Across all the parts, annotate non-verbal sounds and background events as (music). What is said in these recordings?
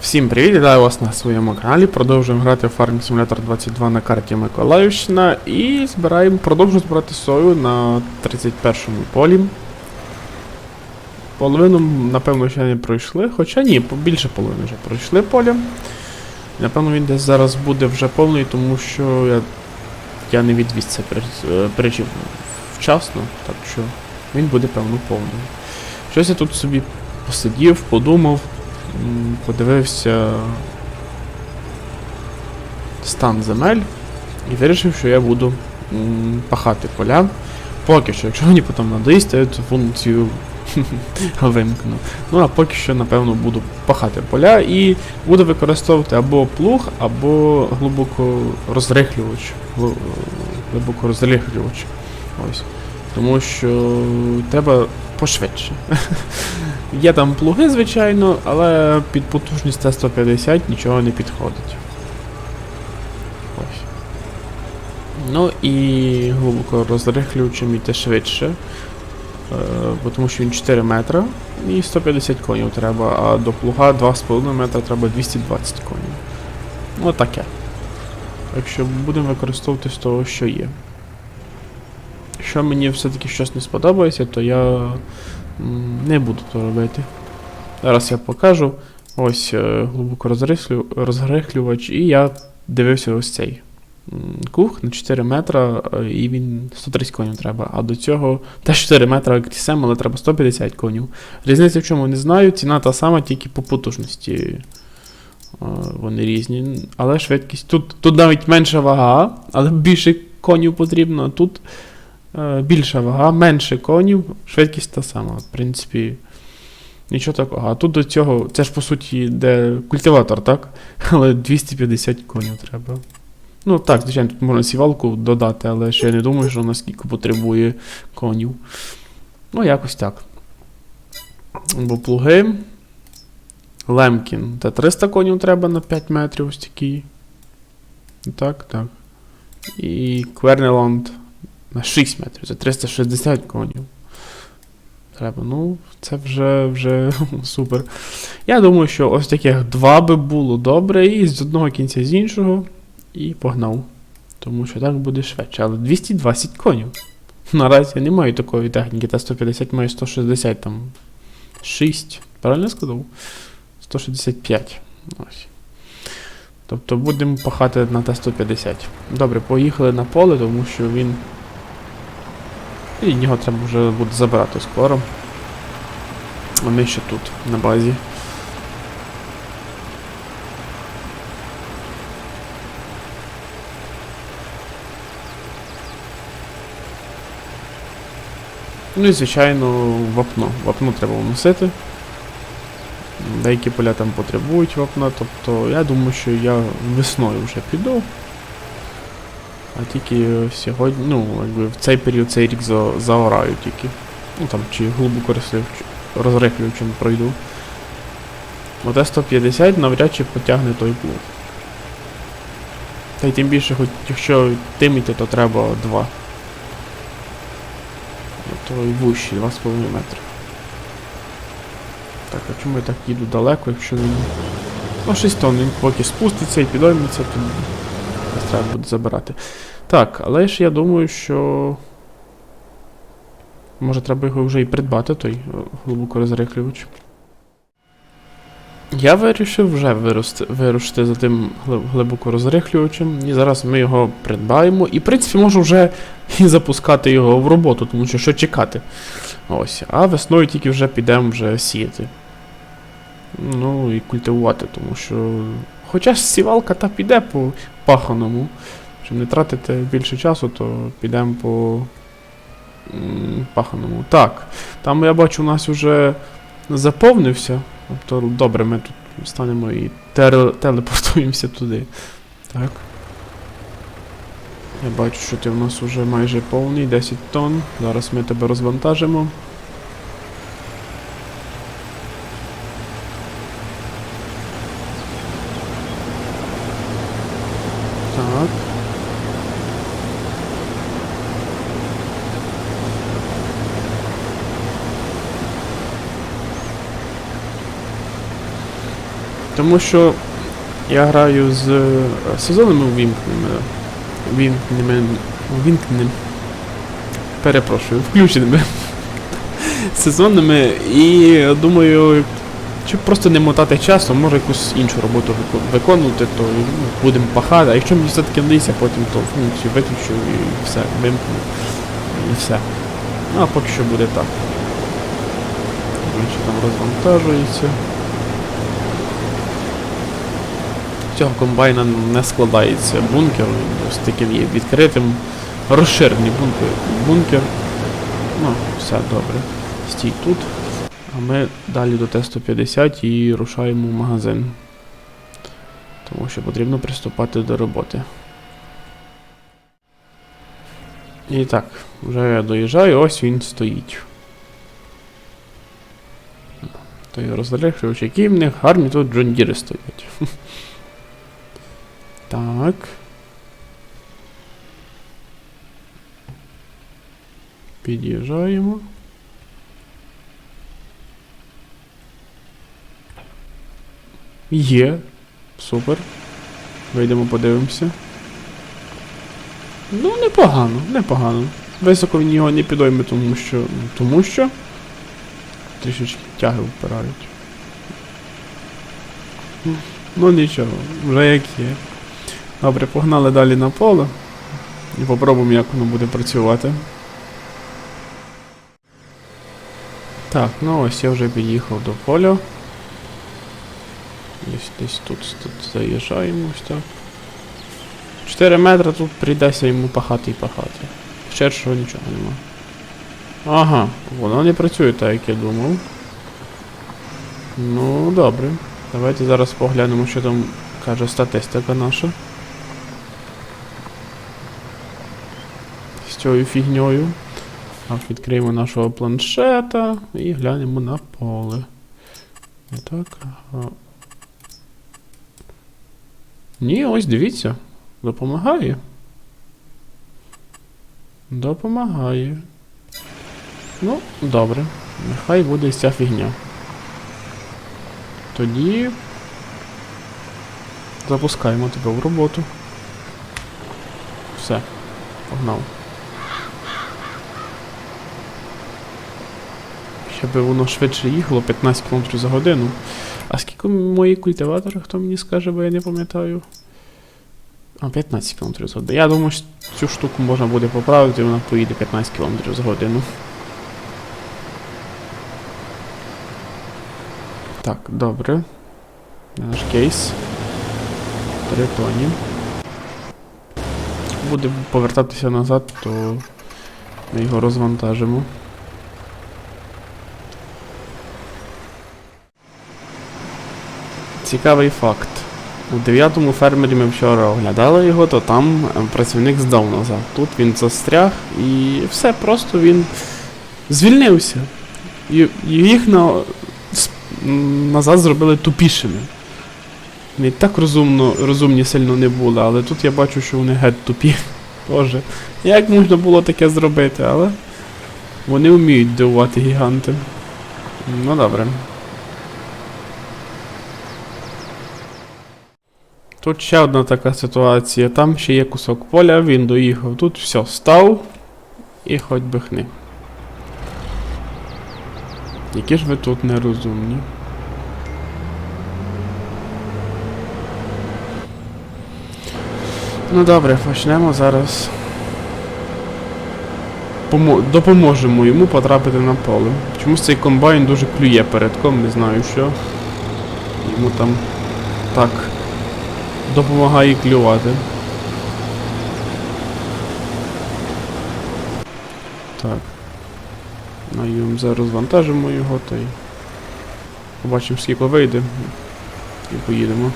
Всім привіт, вітаю вас на своєму каналі. Продовжуємо грати в Farming Simulator 22 на карті Миколаївщина і збираємо, продовжуємо збирати сою на 31-му полі. Половину, напевно, ще не пройшли, хоча ні, більше половини вже пройшли поля. Напевно, він десь зараз буде вже повний, тому що я, я не відвіз це при- е, причів вчасно, так що він буде, певно, повний. Щось я тут собі посидів, подумав. Подивився стан земель і вирішив, що я буду пахати поля. Поки що, якщо мені потім надоїсть, я цю функцію (laughs) вимкну. Ну а поки що, напевно, буду пахати поля і буду використовувати або плуг, або глибоко розрихлювач. Глибоко розрихлювач. Ось. Тому що треба пошвидше. (laughs) Є там плуги, звичайно, але під потужність Т-150 нічого не підходить. Ось. Ну і глибоко розрихлюючим йти швидше. Е, бо тому що він 4 метри і 150 конів треба, а до плуга 2,5 метра треба 220 конів. Ну таке. Так будемо використовувати з того, що є. Якщо мені все-таки щось не сподобається, то я не буду то робити. Зараз я покажу. Ось е, глибоко розрихлю, розрихлювач, і я дивився ось цей кух на 4 метра, е, і він 130 конів треба. А до цього теж 4 метра як але треба 150 конів. Різниця в чому не знаю, ціна та сама, тільки по потужності. е, Вони різні. Але швидкість. Тут, тут навіть менша вага, але більше конів потрібно. а Тут більша вага, менше конів, швидкість та сама. В принципі, нічого такого. А тут до цього, це ж по суті де культиватор, так? (laughs) Але 250 конів треба. Ну так, звичайно, тут можна сівалку додати, але ще я не думаю, що наскільки потребує конів. Ну, якось так. Бо плуги. Лемкін. Та 300 конів треба на 5 метрів ось такі. Так, так. І Квернеланд на 6 метрів. Це 360 конів. Треба. Ну, це вже, вже (laughs) супер. Я думаю, що ось таких два би було добре, і з одного кінця з іншого. І погнав. Тому що так буде швидше. Але 220 конів. Наразі я не маю такої техніки, та 150 має 160 там. 6. Правильно сказав? 165. Ось. Тобто будемо пахати на Т-150. Добре, поїхали на поле, тому що він. І його треба вже буде забирати скоро. А ми ще тут, на базі. Ну і звичайно вапно. Вапно треба вносити. Деякі поля там потребують вапна, тобто я думаю, що я весною вже піду. А тільки сьогодні, ну, якби в цей період цей рік за, заораю тільки. Ну там чи глибоко розрихлю- розрихлюючим пройду. Бо Т-150 навряд чи потягне той плуг. Та й тим більше, хоч якщо тиміти, то треба два. То і вущі, 2,5 метри. Так, а чому я так їду далеко, якщо він. Ну, 6 тонн, він поки спуститься і підойметься, то нас треба буде забирати. Так, але ж я думаю, що. Може треба його вже і придбати, той е, глибоко розрихлювач. Я вирішив вже вирушити за тим глибоко розрихлювачем, і зараз ми його придбаємо. І, в принципі, можу вже і запускати його в роботу, тому що що чекати. Ось. А весною тільки вже підемо вже сіяти. Ну і культивувати, тому що. Хоча ж сівалка та піде по паханому. Щоб не тратити більше часу, то підемо по паханому. Так, там я бачу, у нас вже заповнився. Тобто, добре, ми тут станемо і телепортуємося туди. Так. Я бачу, що ти в нас вже майже повний, 10 тонн. Зараз ми тебе розвантажимо. Так. Тому що я граю з е, сезонами увімкненими. Вімкненими. Увімкненими. Перепрошую, включеними. (laughs) сезонними. І думаю, щоб просто не мотати часу, може якусь іншу роботу виконувати, то ну, будемо пахати. А якщо мені все-таки вдасться, потім то функцію виключу і все, вимкну. І все. Ну, а поки що буде так. Він там розвантажується. Цього комбайна не складається бункер, ось таким є відкритим. Розширений бункер. бункер. Ну, все добре. Стій тут. А ми далі до Т-150 і рушаємо в магазин. Тому що потрібно приступати до роботи. І так, вже я доїжджаю, ось він стоїть. Той розрішуючи, які в них гарні тут джондіри стоять. (laughs) Так. Під'їжджаємо. Є. Супер. Вийдемо, подивимося. Ну, непогано, непогано. Високо в нього не підойме, тому що. Тому що. Трішечки тяги впирають. Ну нічого, вже як є. Добре, погнали далі на поле. І попробуємо, як воно буде працювати. Так, ну ось я вже під'їхав до поля. Десь десь тут, тут заїжджаємо ось так. 4 метри тут прийдеться йому пахати і пахати. Ширшого нічого нема. Ага, воно не працює так, як я думав. Ну, добре. Давайте зараз поглянемо, що там каже статистика наша. З цією фігньою. Так, відкриємо нашого планшета і глянемо на поле. Так. Ні, ось дивіться. Допомагає. Допомагає. Ну, добре. Нехай буде ця фігня. Тоді. Запускаємо тебе в роботу. Все. Погнав. Щоб воно швидше їхало 15 км за годину. А скільки мої культиватори, хто мені скаже, бо я не пам'ятаю. А, 15 км за годину. Я думаю, що цю штуку можна буде поправити, і вона поїде 15 км за годину. Так, добре. Наш кейс. Три тоні. Буде повертатися назад, то ми його розвантажимо. Цікавий факт. У дев'ятому фермері ми вчора оглядали його, то там е, працівник здав назад. Тут він застряг і все, просто він звільнився. І їх на, назад зробили тупішими. Вони так розумно, розумні сильно не були, але тут я бачу, що вони геть тупі. (laughs) Боже, як можна було таке зробити, але вони вміють дивувати гіганти. Ну добре. Тут ще одна така ситуація. Там ще є кусок поля, він доїхав. Тут все, став і хоч би хни. Які ж ви тут нерозумні. Ну добре, почнемо зараз. Помо- допоможемо йому потрапити на поле. Чомусь цей комбайн дуже клює передком, не знаю що. Йому там так допомагає клювати. Так. На ЮМЗ розвантажимо його та й побачимо скільки вийде. І поїдемо.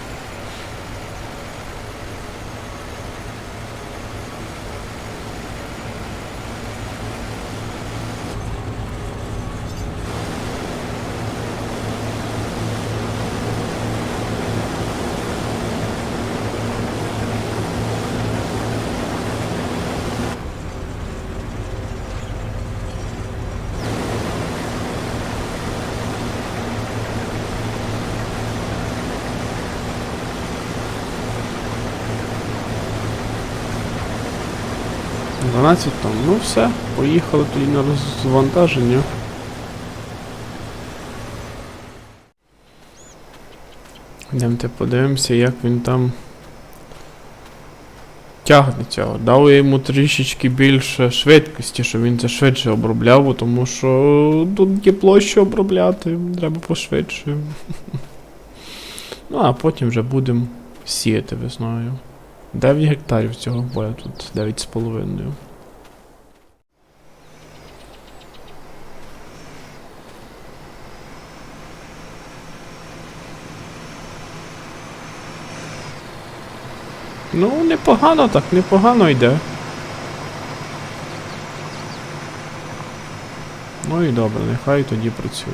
12 тонн. Ну все, поїхали тоді на розвантаження. Йдемте подивимося, як він там тягнеться. Дав я йому трішечки більше швидкості, щоб він це швидше обробляв, тому що тут є площа обробляти, треба пошвидше. Ну, а потім вже будемо сіяти весною. 9 гектарів цього поля тут 9,5. Ну, непогано так, непогано йде. Ну і добре, нехай тоді працює.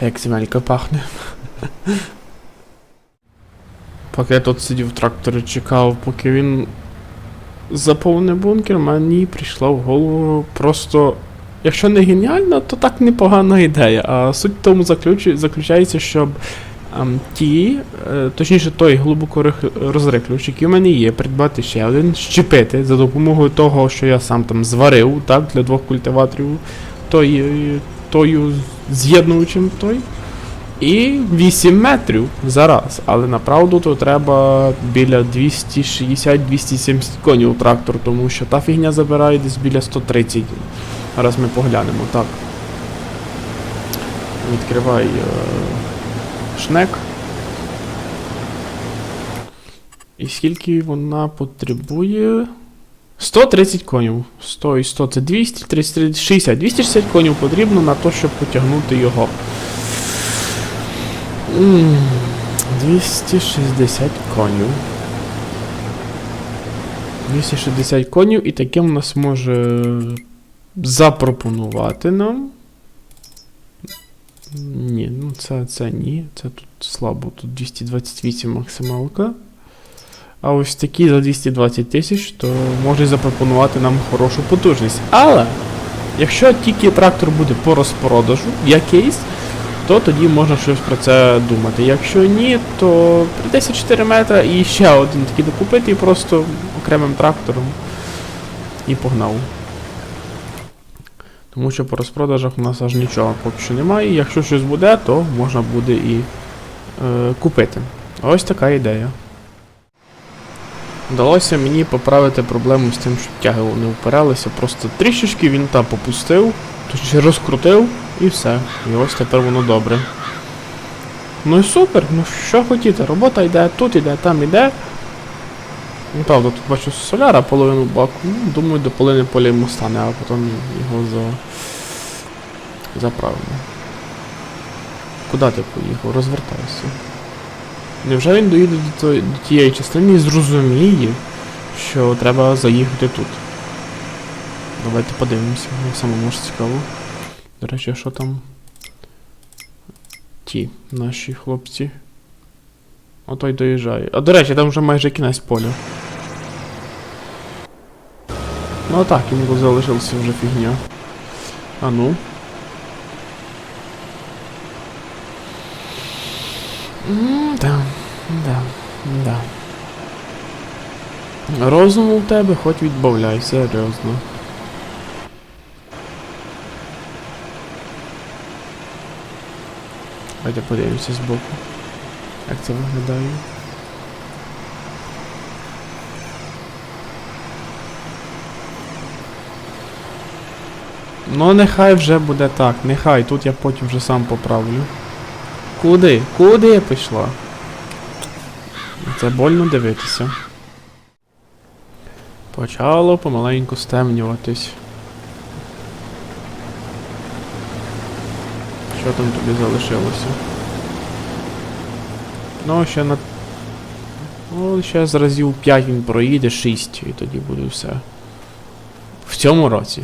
Як земелька пахне. Поки я тут сидів в тракторі чекав, поки він заповнив бункер, мені прийшла в голову просто. Якщо не геніальна, то так непогана ідея. А суть в тому заключається, щоб ем, ті, е, точніше той глибоко рих- розриклювач, який у мене є, придбати ще один, щепити за допомогою того, що я сам там зварив, так, для двох культиваторів, той, тою з'єднувачем той. І 8 метрів зараз. Але направду то треба біля 260-270 конів трактор, тому що та фігня забирає десь біля 130. Зараз ми поглянемо, так. Відкривай е, шнек. І скільки вона потребує? 130 конів. 100 і 100 це 200, 30, 60. 260 конів потрібно на те, щоб потягнути його. 260 конів. 260 конів і таке в нас може запропонувати нам. Ні, ну це, це ні. Це тут слабо. Тут 228 максималка. А ось такі за 220 тисяч, то може запропонувати нам хорошу потужність. Але, якщо тільки трактор буде по розпродажу, якийсь, то тоді можна щось про це думати. Якщо ні, то прийдеться 4 метри і ще один такий докупити і просто окремим трактором і погнав. Тому що по розпродажах у нас аж нічого поки що немає. Якщо щось буде, то можна буде і е, купити. Ось така ідея. Вдалося мені поправити проблему з тим, що тяги не впиралися. Просто трішечки він там попустив, точніше розкрутив і все. І ось тепер воно добре. Ну і супер, ну що хотіти, робота йде, тут йде, там йде. Ну, правда, тут бачу соляра половину баку. Ну, думаю, до половини поля йому стане, а потім його за... заправимо. Куди ти поїхав? Розвертайся. Невже він доїде до, тої- до тієї частини і зрозуміє, що треба заїхати тут? Давайте подивимося, саме може цікаво. До речі, що там? Ті наші хлопці. Отой доїжджає. А до речі, там вже майже кінець поля. Ну а так, йому залишилася вже фігня. А ну. Да, да, да. Розуму в тебе хоч відбавляй, серйозно. Давайте подивимося збоку. Як це виглядає? Ну, нехай вже буде так, нехай, тут я потім вже сам поправлю. Куди? Куди я пішла? Це больно дивитися. Почало помаленьку стемнюватись. Що там тобі залишилося? Ну, ще на. Ну, ще з разів 5 він проїде, 6, і тоді буде все. В цьому році.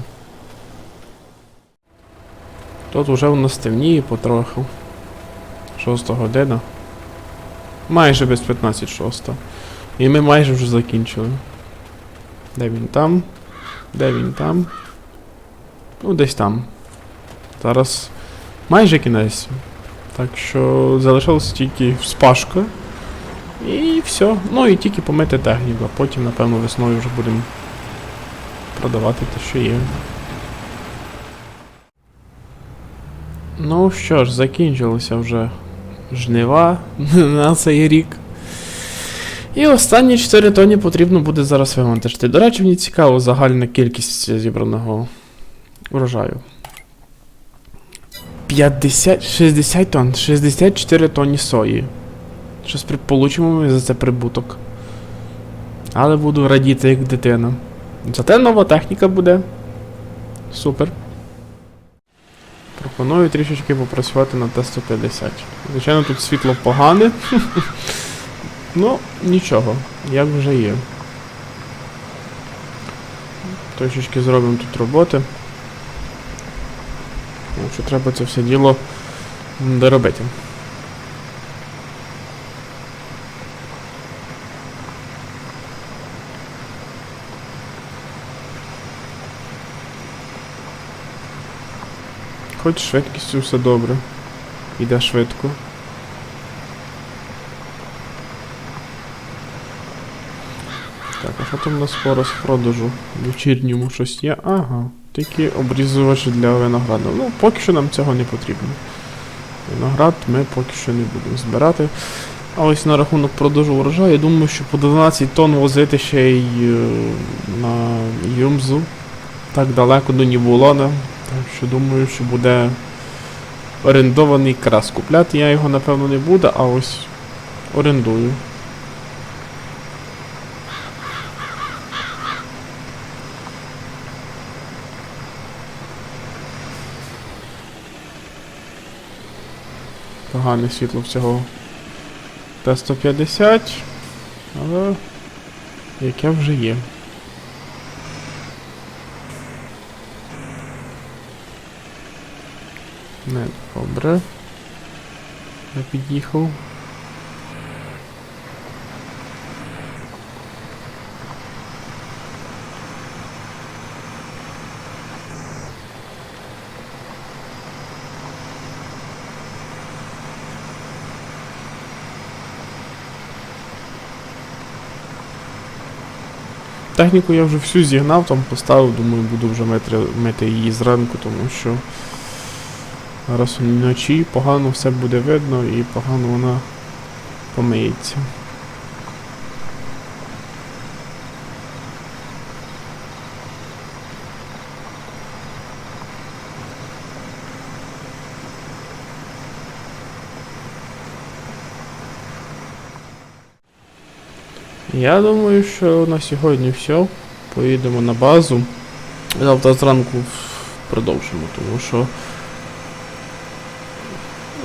Тут вже у нас темніє потроху. 6 година. Майже без 15 шоста. І ми майже вже закінчили. Де він там? Де він там? Ну, десь там. Зараз майже кінець. Так що залишилося тільки спашка. І все. Ну і тільки помити техніку, а потім, напевно, весною вже будемо продавати те, що є. Ну що ж, закінчилося вже жнива (laughs) на цей рік. І останні 4 тоні потрібно буде зараз вимонтажити. До речі, мені цікаво загальна кількість зібраного урожаю. 50, 60 тонн, 64 тонні сої. Щось при, получимо ми за це прибуток. Але буду радіти як дитина. Зате нова техніка буде. Супер. Пропоную трішечки попрацювати на Т-150. Звичайно, тут світло погане. (laughs) Ну, нічого, як вже є. Трошечки зробимо тут роботи. Що треба це все діло доробити. Хоч з швидкістю все добре. Іде швидко. Так, а що там у нас по розпродажу? В вечірньому щось є? Ага. Тільки обрізувач для винограду. Ну, поки що нам цього не потрібно. Виноград ми поки що не будемо збирати. А ось на рахунок продажу врожаю, я думаю, що по 12 тонн возити ще й е, на Юмзу. Так далеко до Ніволана. Так що думаю, що буде орендований крас. Купляти я його напевно не буду, а ось орендую. Погане світло всього Т-150, але яке вже є. Не добре. Я під'їхав. Техніку я вже всю зігнав, там поставив, думаю, буду вже мити, мити її зранку, тому що зараз вночі погано все буде видно і погано вона помиється. Я думаю, що на сьогодні все. Поїдемо на базу. Завтра зранку продовжимо, тому що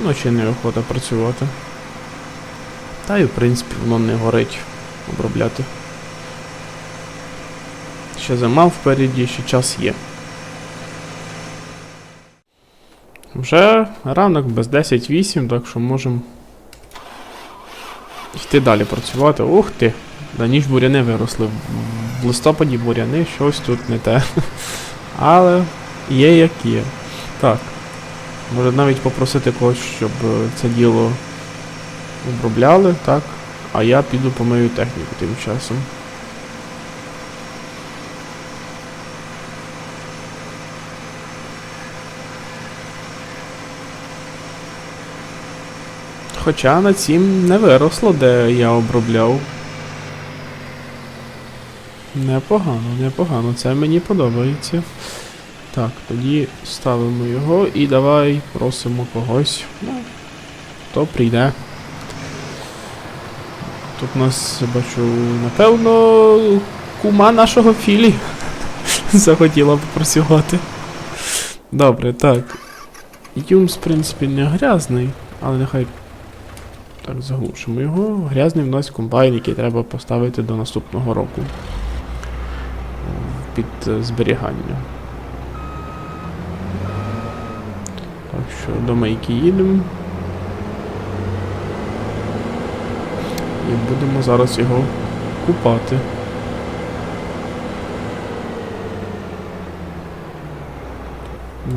вночі неохота працювати. Та й в принципі воно не горить обробляти. Ще зима впереді, ще час є. Вже ранок без 10-8, так що можемо йти далі працювати. Ух ти! Да ніж буряни виросли. В листопаді буряни, щось тут не те. Але є як є. Так. Може навіть попросити когось, щоб е, це діло обробляли, так? А я піду помию техніку тим часом. Хоча на цім не виросло, де я обробляв. Непогано, непогано, це мені подобається. Так, тоді ставимо його і давай просимо когось. Ну, хто прийде. Тут у нас бачу, напевно, кума нашого Філі (laughs) захотіла попрацювати. Добре, так. Юмс, в принципі, не грязний, але нехай так заглушимо його. Грязний в нас комбайн, який треба поставити до наступного року. Під е, зберігання. Так що до мийки їдемо. І будемо зараз його купати.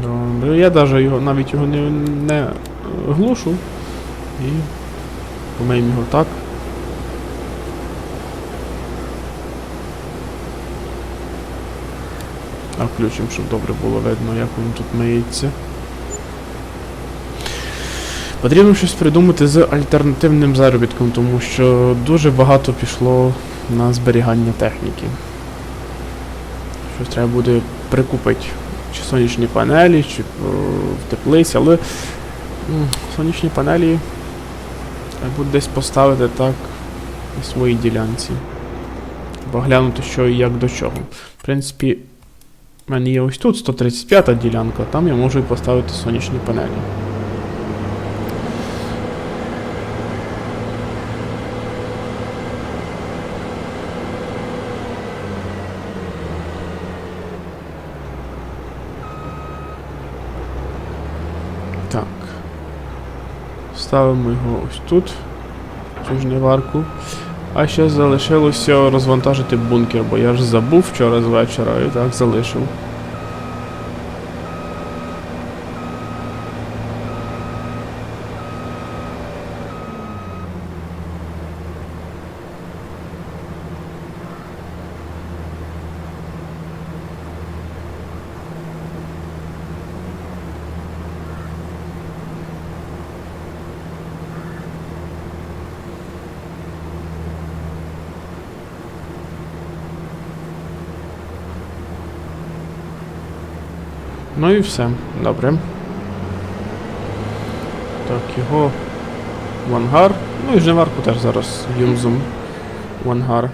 Добре, я даже його, навіть його не, не глушу. І помиємо його так. А включимо, щоб добре було видно, як він тут миється. Потрібно щось придумати з альтернативним заробітком, тому що дуже багато пішло на зберігання техніки. Щось треба буде прикупити. Чи сонячні панелі, чи о, в теплиці, але сонячні панелі треба буде десь поставити так на своїй ділянці. Або глянути, що і як до чого. В принципі, в мене є ось тут 135 ділянка, там я можу і поставити сонячні панелі. Так. Ставимо його ось тут, цю жниварку. А ще залишилося розвантажити бункер, бо я ж забув вчора з вечора і так залишив. Ну і все. Добре. Так, його в ангар. Ну і жниварку теж зараз юзом в ангар.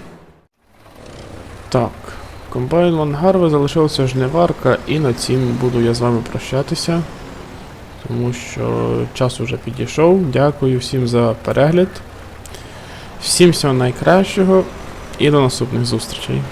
Так. Комбайн в залишилася жниварка, і на цім буду я з вами прощатися. Тому що час уже підійшов. Дякую всім за перегляд. Всім всього найкращого і до наступних зустрічей.